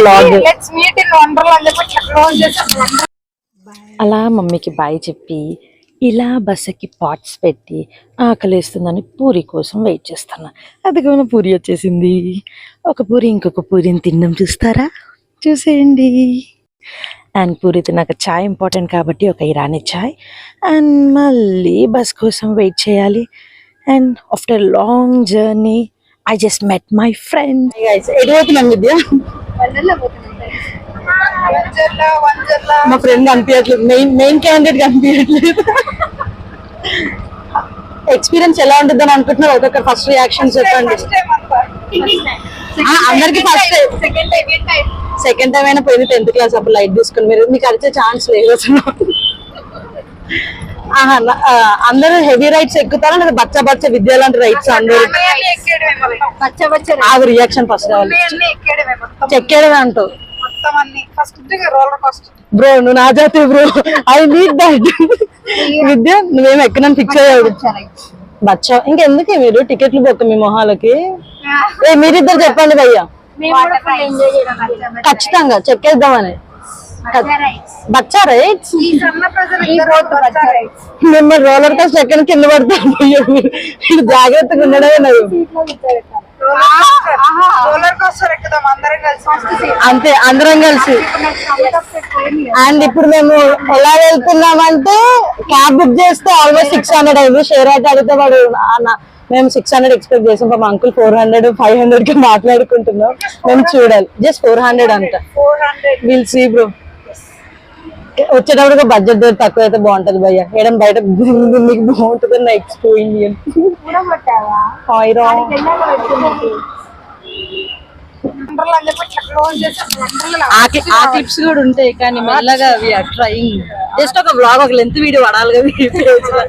Blog అలా మమ్మీకి bye చెప్పి ఇలా బస్సుకి పాట్స్ పెట్టి ఆకలేస్తుందని పూరి కోసం వెయిట్ చేస్తున్నా. అదిగోన పూరి వచ్చేసింది. ఒక పూరి ఇంకొక పూరిని తిన్నాం చూస్తారా? చూసేయండి. అండ్ పూరి తిన్నాక చాయ్ ఇంపార్టెంట్ కాబట్టి ఒక ఇరానీ చాయ్. అండ్ మళ్ళీ బస్ కోసం వెయిట్ చేయాలి. And after long journey I just met my friend ఎటు పోతున్నాం విద్య? మా ఫ్రెండ్ కనిపించట్లేదు మెయిన్ మెయిన్ క్యాండిడేట్ కనిపించట్లేదు ఎక్స్పీరియన్స్ ఎలా ఉంటుంది అని అనుకుంటున్నారు ఒక్కొక్క ఫస్ట్ రియాక్షన్ చెప్పండి. అందరికీ first second time second time అయినా పోయింది టెన్త్ క్లాస్ అప్పుడు లైట్ తీసుకుని మీరు మీకు అరిచే ఛాన్స్ లేదు అసలు. అందరూ హెవీ రైట్స్ ఎక్కుతారా? లేదా బచ్చా బచ్చా విద్య లాంటి రైట్స్ అందరూ? ఆ రియాక్షన్ ఫస్ట్ మొత్తం. చెక్కేయడమే అంటూ. మొత్తం అన్ని. ఫస్ట్ రోలర్ కాస్ట్ బ్రో నువ్వు నా జాతి bro I need that Vidya నువ్వేం ఎక్కడని ఫిక్స్ అయ్యాడు బచ్చా ఇంకెందుకు మీరు టికెట్లు బొక్క మీ మొహాలకి? ఏ మీరిద్దరు చెప్పండి భయ్యా. ఖచ్చితంగా చెక్కేద్దామని. బచ్చా రైట్స్ మిమ్మల్ని రోలర్ కోస్టర్ ఎక్కడ కింద పడతాను భయ్యా మీరు జాగ్రత్తగా ఉండడమే అంతే అందరం కలిసి. అండ్ ఇప్పుడు మేము ఎలా వెళ్తున్నామంటే క్యాబ్ బుక్ చేస్తే ఆల్మోస్ట్ సిక్స్ హండ్రెడ్ అయింది. షేర్ ఆటో అడిగితే వాడు అన్న మేము సిక్స్ హండ్రెడ్ ఎక్స్పెక్ట్ చేసాం. పాపం అంకుల్ ఫోర్ హండ్రెడ్ ఫైవ్ హండ్రెడ్కి మాట్లాడుకుంటున్నాం. మేము చూడాలి. జస్ట్ ఫోర్ హండ్రెడ్ అంట four hundred will see bro వచ్చేటప్పుడు బడ్జెట్ తక్కువ అయితే బాగుంటది భయ్య. ఏడం బయట మీకు బాగుంటుంది నా ఎక్స్పోయింది కూడా పట్టావా హాయిరా వండర్లా అని చెప్పి ఇట్లా క్లోజ్ చేసి వండర్లా ఆ క్లి- ఆ క్లిప్స్ కూడా ఉంటాయి కానీ మెల్లగా అవి ట్రైంగ్ జస్ట్ ఒక బ్లాగ్ ఒక లెంత్ వీడియో పడాలి కదా.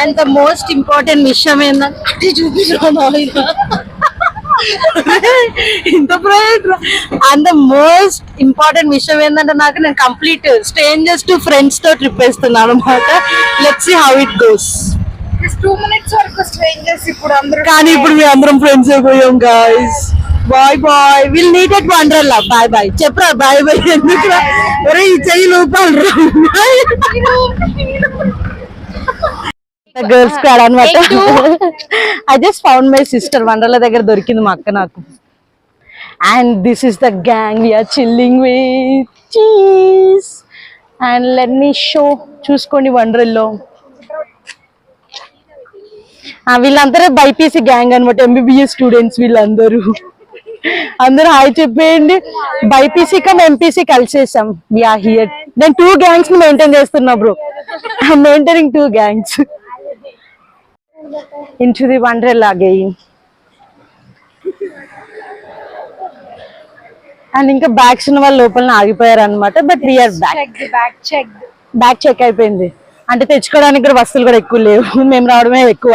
అండ్ ద మోస్ట్ ఇంపార్టెంట్ విషయం ఏంటంటే చూపించడం ఇంత private and the most important విషయం ఏంటంటే నాకు నేను కంప్లీట్ స్ట్రేంజర్స్ టు ఫ్రెండ్స్తో ట్రిప్ వేస్తున్నాను అనమాట let's see how it goes two minutes వరకు స్ట్రేంజర్స్ ఇప్పుడు అందరూ కానీ ఇప్పుడు మేము అందరం ఫ్రెండ్స్ అయిపోయాం guys bye bye will meet at Wonderla bye bye చెప్పరా బాయ్ బాయ్ ఎందుకు ఒరే ఈ చెయ్యి లోపాలు. గర్ల్స్ క్రాడ్ అనమాట I just found my sister Wonderla దగ్గర దొరికింది మా అక్క నాకు. And this is the gang we're chilling with cheese and let me show చూసుకోండి వండర్లో వీళ్ళందరూ బైపీసీ గ్యాంగ్ అనమాట ఎంబీబీఎస్ స్టూడెంట్స్ వీళ్ళందరూ. అందరూ హాయ్ చెప్పేయండి. బైపీసీ కమ్ ఎంపీసీ కలిసేసాం. విఆర్ హియర్ నేను టూ గ్యాంగ్స్ని మెయింటైన్ చేస్తున్నా bro maintaining two gangs to the wonder again and ఇంకా బ్యాగ్స్ ఉన్న వాళ్ళు లోపల ఆగిపోయారు అనమాట but we're back check bag అయిపోయింది. అంటే తెచ్చుకోవడానికి కూడా వస్తువులు కూడా ఎక్కువ లేవు. మేము రావడమే ఎక్కువ.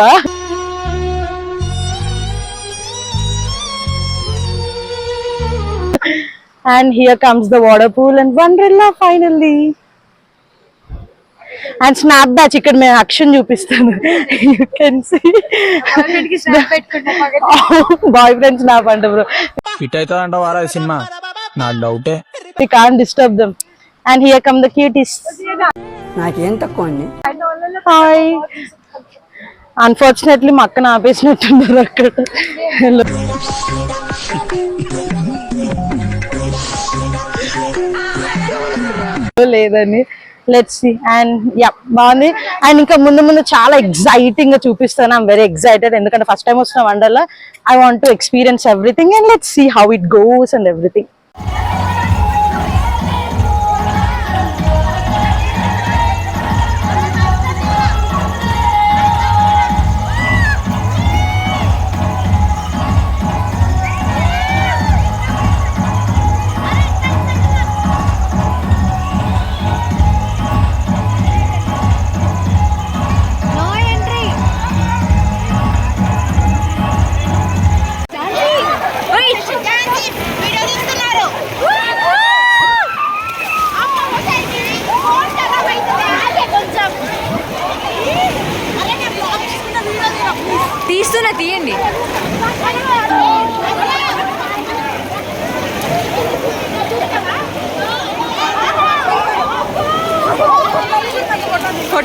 And here comes the water pool and Wonderla finally and snap batch ఇక్కడ మేము అక్షన్ చూపిస్తాను. యూ కెన్ సీ స్నాప్ పెట్టుకుంటే బాయ్ ఫ్రెండ్ స్నాప్ అంట బ్రో హిట్ అవుతుంది సినిమా. నా డౌటే. Can't disturb them and here come the cuties నాకేం తక్కువ అండి. హాయ్ అన్ఫార్చునేట్లీ మా అక్కన ఆపేసినట్టున్నారు అక్కడ. Hello. లేదని లెట్స్ సి అండ్ యా బాగుంది. అండ్ ఇంకా ముందు ముందు చాలా ఎక్సైటింగ్గా చూపిస్తాను. ఐమ్ వెరీ ఎక్సైటెడ్ ఎందుకంటే ఫస్ట్ టైం వస్తున్న Wonderla I want to experience everything and let's see how it goes and everything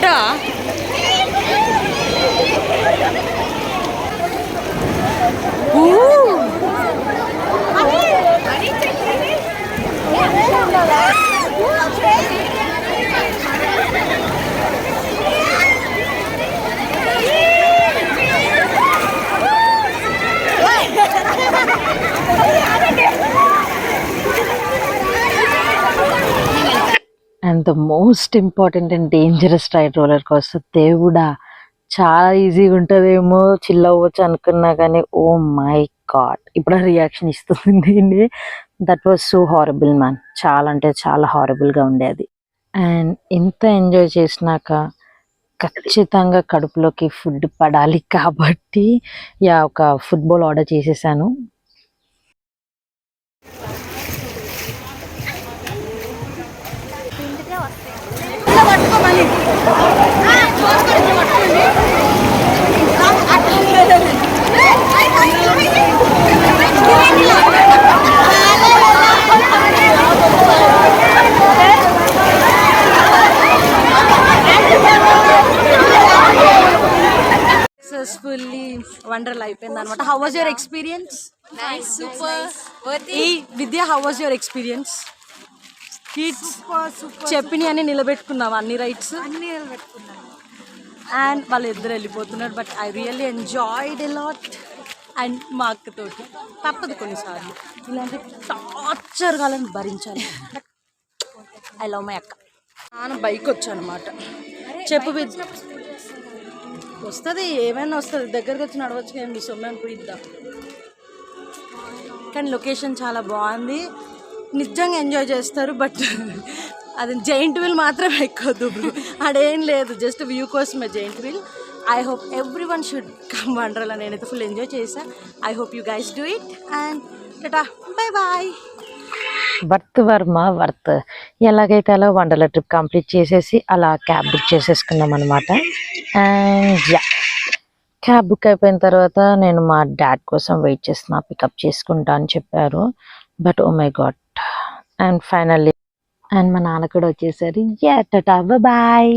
Yeah. The most important and dangerous ride roller coaster దేవుడా చాలా ఈజీగా ఉంటుందేమో చిల్ అవ్వచ్చు అనుకున్నా కానీ ఓ మై గాడ్ ఇప్పుడు రియాక్షన్ ఇస్తుంది that was so horrible man చాలా అంటే చాలా హారబుల్గా ఉండేది. అండ్ ఇంత ఎంజాయ్ చేసినాక ఖచ్చితంగా కడుపులోకి ఫుడ్ పడాలి కాబట్టి యా ఒక ఫుట్బాల్ ఆర్డర్ చేసేసాను. సక్సెస్ఫుల్లీ వండర్లు అయిపోయింది అనమాట how was your experience super ఈ Vidya how was your experience kids చెప్పిన అని నిలబెట్టుకున్నాం అన్ని రైట్స్ అన్ని పెట్టుకున్నాను అండ్ వాళ్ళు ఇద్దరు వెళ్ళిపోతున్నారు but I really enjoyed lot and మా అక్కతోటి తప్పదు కొన్నిసార్లు. ఇలాంటి టార్చర్ కాలని భరించాలి. ఐ లవ్ మై అక్క. నాన్న బైక్ వచ్చానమాట. చెప్పు వస్తుంది ఏమైనా వస్తుంది. దగ్గరకు వచ్చి నడవచ్చు కానీ మీ సొమ్ము కూడా ఇద్దాం కానీ లొకేషన్ చాలా బాగుంది. నిజంగా ఎంజాయ్ చేస్తారు బట్ అది జైంట్ వీల్ మాత్రమే ఎక్కొద్దు బ్రో అడేం లేదు జస్ట్ వ్యూ కోసమే giant wheel I hope every one should come Wonderla నేనైతే ఫుల్ ఎంజాయ్ చేసా I hope you guys do it and tata bye bye worth Varma worth ఎలాగైతే అలా వండర్ల ట్రిప్ కంప్లీట్ చేసేసి అలా క్యాబ్ బుక్ చేసేసుకున్నాం అనమాట అండ్ యా క్యాబ్ బుక్ అయిపోయిన తర్వాత నేను మా డాడ్ కోసం వెయిట్ చేస్తున్నా పికప్ చేసుకుంటా అని చెప్పారు. But oh my god and finally and మా నాన్న కూడా వచ్చేసరి. Yeah bye